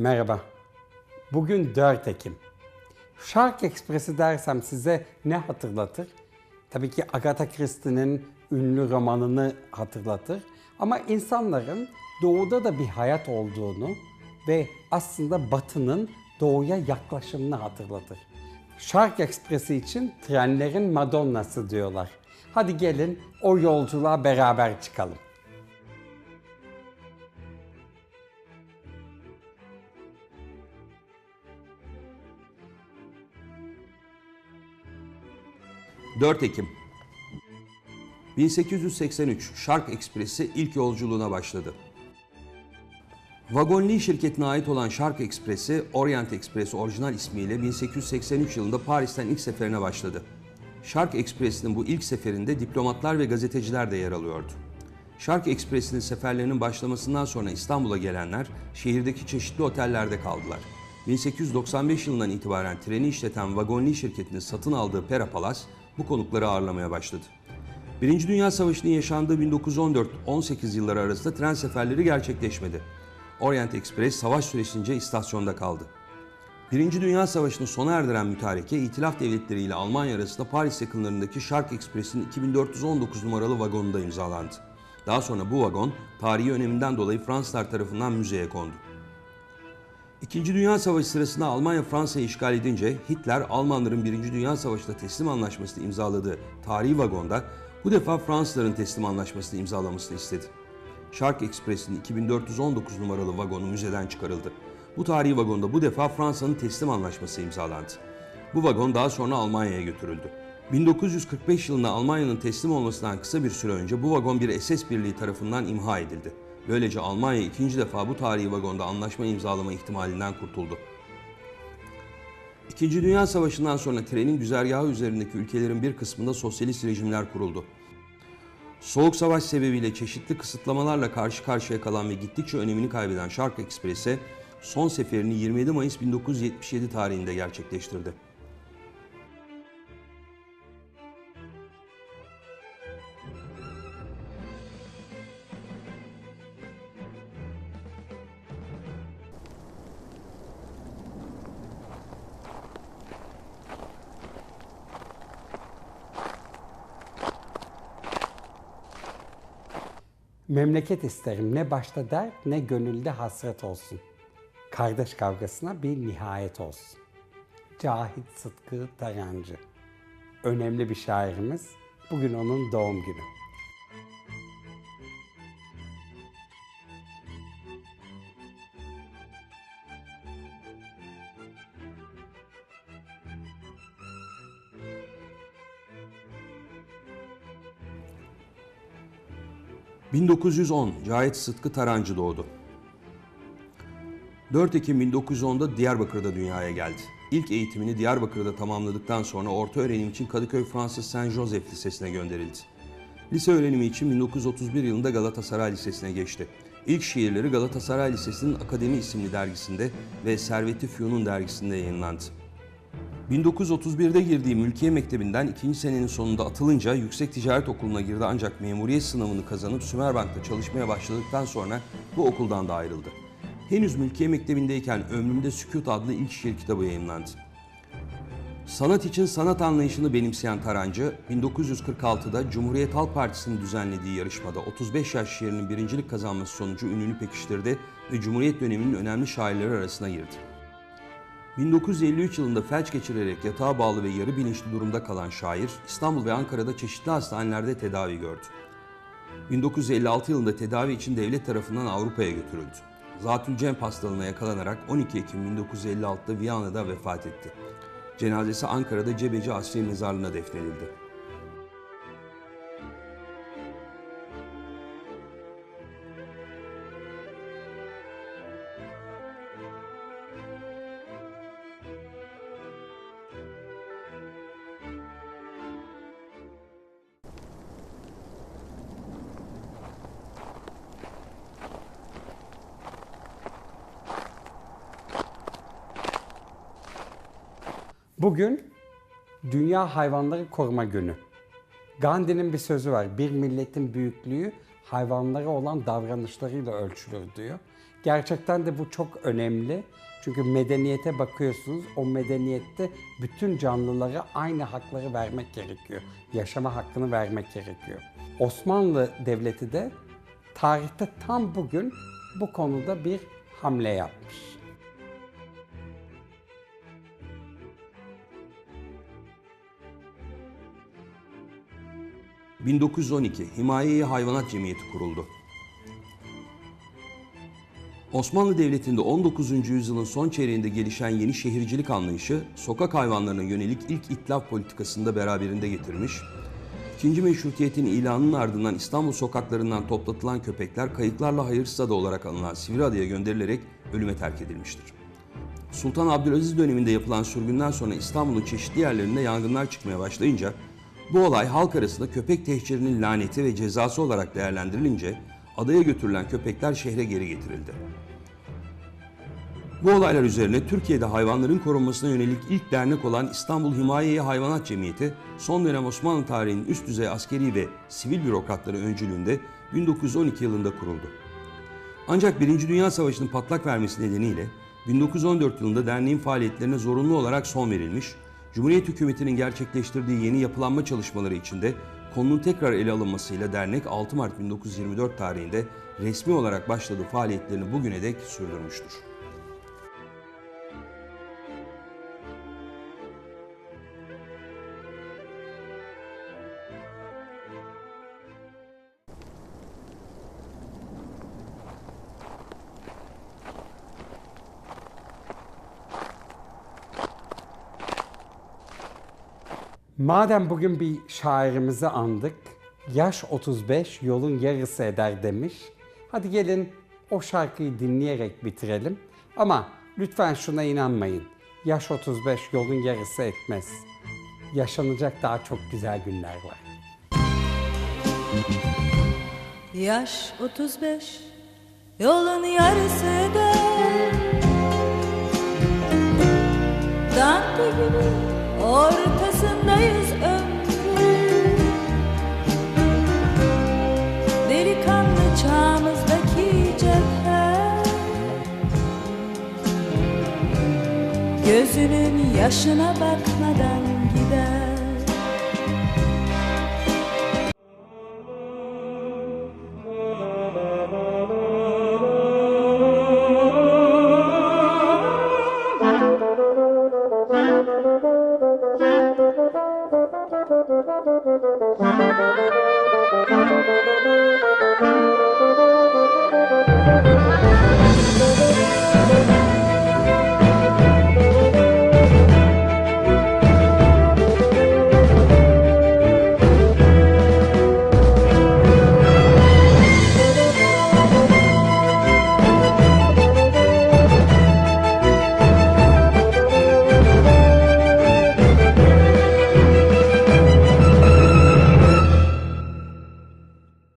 Merhaba. Bugün 4 Ekim. Shark Express'i dersem size ne hatırlatır? Tabii ki Agatha Christie'nin ünlü romanını hatırlatır. Ama insanların doğuda da bir hayat olduğunu ve aslında batının doğuya yaklaşımını hatırlatır. Shark Express'i için trenlerin Madonna'sı diyorlar. Hadi gelin o yolculuğa beraber çıkalım. 4 Ekim 1883 Shark Express'i ilk yolculuğuna başladı. Wagon Lee şirketine ait olan Shark Express'i Orient Express orijinal ismiyle 1883 yılında Paris'ten ilk seferine başladı. Shark Express'in bu ilk seferinde diplomatlar ve gazeteciler de yer alıyordu. Shark Express'in seferlerinin başlamasından sonra İstanbul'a gelenler şehirdeki çeşitli otellerde kaldılar. 1895 yılından itibaren treni işleten Wagon Lee şirketinin satın aldığı Pera Palace bu konukları ağırlamaya başladı. Birinci Dünya Savaşı'nın yaşandığı 1914-18 yılları arasında tren seferleri gerçekleşmedi. Orient Express savaş süresince istasyonda kaldı. Birinci Dünya Savaşı'nı sona erdiren mütareke, İtilaf Devletleri ile Almanya arasında Paris yakınlarındaki Shark Express'in 2419 numaralı vagonunda imzalandı. Daha sonra bu vagon, tarihi öneminden dolayı Fransızlar tarafından müzeye kondu. İkinci Dünya Savaşı sırasında Almanya Fransa'yı işgal edince Hitler, Almanların Birinci Dünya Savaşı'nda teslim anlaşmasını imzaladığı tarihi vagonda bu defa Fransızların teslim anlaşmasını imzalamasını istedi. Shark Express'in 2419 numaralı vagonu müzeden çıkarıldı. Bu tarihi vagonda bu defa Fransa'nın teslim anlaşması imzalandı. Bu vagon daha sonra Almanya'ya götürüldü. 1945 yılında Almanya'nın teslim olmasından kısa bir süre önce bu vagon bir SS birliği tarafından imha edildi. Böylece Almanya ikinci defa bu tarihi vagonda anlaşma imzalama ihtimalinden kurtuldu. İkinci Dünya Savaşı'ndan sonra trenin güzergahı üzerindeki ülkelerin bir kısmında sosyalist rejimler kuruldu. Soğuk Savaş sebebiyle çeşitli kısıtlamalarla karşı karşıya kalan ve gittikçe önemini kaybeden Shark Express'e son seferini 27 Mayıs 1977 tarihinde gerçekleştirdi. Memleket isterim ne başta dert ne gönülde hasret olsun. Kardeş kavgasına bir nihayet olsun. Cahit Sıtkı Tarancı. Önemli bir şairimiz. Bugün onun doğum günü. ...1910 Cahit Sıtkı Tarancı doğdu. 4 Ekim 1910'da Diyarbakır'da dünyaya geldi. İlk eğitimini Diyarbakır'da tamamladıktan sonra orta öğrenim için Kadıköy Fransız Saint Joseph Lisesi'ne gönderildi. Lise öğrenimi için 1931 yılında Galatasaray Lisesi'ne geçti. İlk şiirleri Galatasaray Lisesi'nin Akademi isimli dergisinde ve Servet-i Fünun dergisinde yayınlandı. 1931'de girdiği Mülkiye Mektebi'nden ikinci senenin sonunda atılınca Yüksek Ticaret Okulu'na girdi ancak memuriyet sınavını kazanıp Sümerbank'ta çalışmaya başladıktan sonra bu okuldan da ayrıldı. Henüz Mülkiye Mektebi'ndeyken Ömrümde Sükut adlı ilk şiir kitabı yayınlandı. Sanat için sanat anlayışını benimseyen Tarancı, 1946'da Cumhuriyet Halk Partisi'nin düzenlediği yarışmada 35 yaş şiirinin birincilik kazanması sonucu ününü pekiştirdi ve Cumhuriyet döneminin önemli şairleri arasına girdi. 1953 yılında felç geçirerek yatağa bağlı ve yarı bilinçli durumda kalan şair, İstanbul ve Ankara'da çeşitli hastanelerde tedavi gördü. 1956 yılında tedavi için devlet tarafından Avrupa'ya götürüldü. Zatülcemp hastalığına yakalanarak 12 Ekim 1956'da Viyana'da vefat etti. Cenazesi Ankara'da Cebeci Asri Mezarlığı'na defnedildi. Bugün Dünya Hayvanları Koruma Günü. Gandhi'nin bir sözü var. Bir milletin büyüklüğü hayvanlara olan davranışlarıyla ölçülür diyor. Gerçekten de bu çok önemli. Çünkü medeniyete bakıyorsunuz, o medeniyette bütün canlılara aynı hakları vermek gerekiyor. Yaşama hakkını vermek gerekiyor. Osmanlı Devleti de tarihte tam bugün bu konuda bir hamle yapmış. ...1912 Himaye-i Hayvanat Cemiyeti kuruldu. Osmanlı Devleti'nde 19. yüzyılın son çeyreğinde gelişen yeni şehircilik anlayışı, sokak hayvanlarına yönelik ilk itlaf politikasını da beraberinde getirmiş. İkinci meşrutiyetin ilanının ardından İstanbul sokaklarından toplatılan köpekler kayıklarla hayırsız ada olarak anılan Sivriada'ya gönderilerek ölüme terk edilmiştir. Sultan Abdülaziz döneminde yapılan sürgünden sonra İstanbul'un çeşitli yerlerinde yangınlar çıkmaya başlayınca bu olay halk arasında köpek tehcirinin laneti ve cezası olarak değerlendirilince adaya götürülen köpekler şehre geri getirildi. Bu olaylar üzerine Türkiye'de hayvanların korunmasına yönelik ilk dernek olan İstanbul Himaye-i Hayvanat Cemiyeti, son dönem Osmanlı tarihinin üst düzey askeri ve sivil bürokratları öncülüğünde 1912 yılında kuruldu. Ancak Birinci Dünya Savaşı'nın patlak vermesi nedeniyle 1914 yılında derneğin faaliyetlerine zorunlu olarak son verilmiş, Cumhuriyet hükümetinin gerçekleştirdiği yeni yapılanma çalışmaları içinde konunun tekrar ele alınmasıyla dernek 6 Mart 1924 tarihinde resmi olarak başladığı faaliyetlerini bugüne dek sürdürmüştür. Madem bugün bir şairimizi andık, yaş 35 yolun yarısı eder demiş. Hadi gelin o şarkıyı dinleyerek bitirelim. Ama lütfen şuna inanmayın. Yaş 35 yolun yarısı etmez. Yaşanacak daha çok güzel günler var. Yaş 35 Yolun yarısı eder Gözünün yaşına bakmadan gider